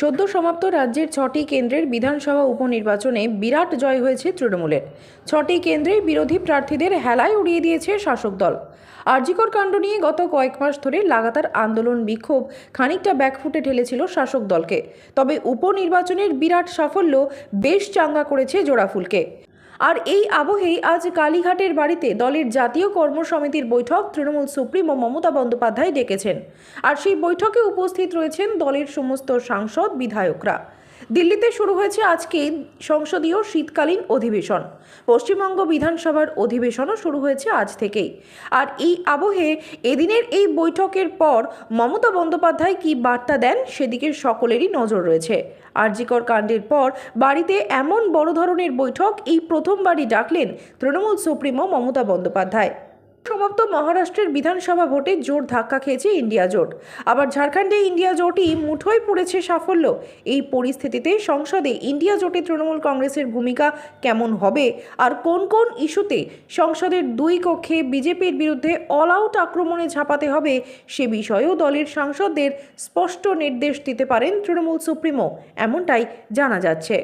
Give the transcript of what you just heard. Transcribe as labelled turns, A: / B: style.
A: সদ্য সমাপ্ত রাজ্যের ছটি কেন্দ্রের বিধানসভা উপনির্বাচনে বিরাট জয় হয়েছে তৃণমূলের। ছটি কেন্দ্রে বিরোধী প্রার্থীদের হেলায় উড়িয়ে দিয়েছে শাসক দল। আরজিকর কাণ্ড নিয়ে গত কয়েক মাস ধরে লাগাতার আন্দোলন বিক্ষোভ খানিকটা ব্যাকফুটে ঠেলেছিল শাসক দলকে। তবে উপনির্বাচনের বিরাট সাফল্য বেশ চাঙ্গা করেছে জোড়াফুলকে। আর এই আবহেই আজ কালীঘাটের বাড়িতে দলের জাতীয় কর্মসমিতির বৈঠক তৃণমূল সুপ্রিমো মমতা বন্দ্যোপাধ্যায় ডেকেছেন। আর সেই বৈঠকে উপস্থিত রয়েছেন দলের সমস্ত সাংসদ, বিধায়করা। দিল্লিতে শুরু হয়েছে আজকে সংসদীয় শীতকালীন অধিবেশন। পশ্চিমবঙ্গ বিধানসভার অধিবেশনও শুরু হয়েছে আজ থেকেই। আর এই আবহে এদিনের এই বৈঠকের পর মমতা বন্দ্যোপাধ্যায় কী বার্তা দেন সেদিকে সকলেরই নজর রয়েছে। আরজিকর কাণ্ডের পর বাড়িতে এমন বড় ধরনের বৈঠক এই প্রথমবারই ডাকলেন তৃণমূল সুপ্রিমো মমতা বন্দ্যোপাধ্যায়। সমাপ্ত মহারাষ্ট্রের বিধানসভা ভোটে জোর ধাক্কা খেয়েছে ইন্ডিয়া জোট। আবার ঝাড়খণ্ডে ইন্ডিয়া জোটই মুঠোয় পড়েছে সাফল্য। এই পরিস্থিতিতে সংসদে ইন্ডিয়া জোটে তৃণমূল কংগ্রেসের ভূমিকা কেমন হবে? আর কোন কোন ইস্যুতে সংসদের দুই কক্ষে বিজেপির বিরুদ্ধে অল আউট আক্রমণে ঝাঁপাতে হবে সে বিষয়েও দলের সাংসদদের স্পষ্ট নির্দেশ দিতে পারেন তৃণমূল সুপ্রিমো। এমনটাই জানা যাচ্ছে।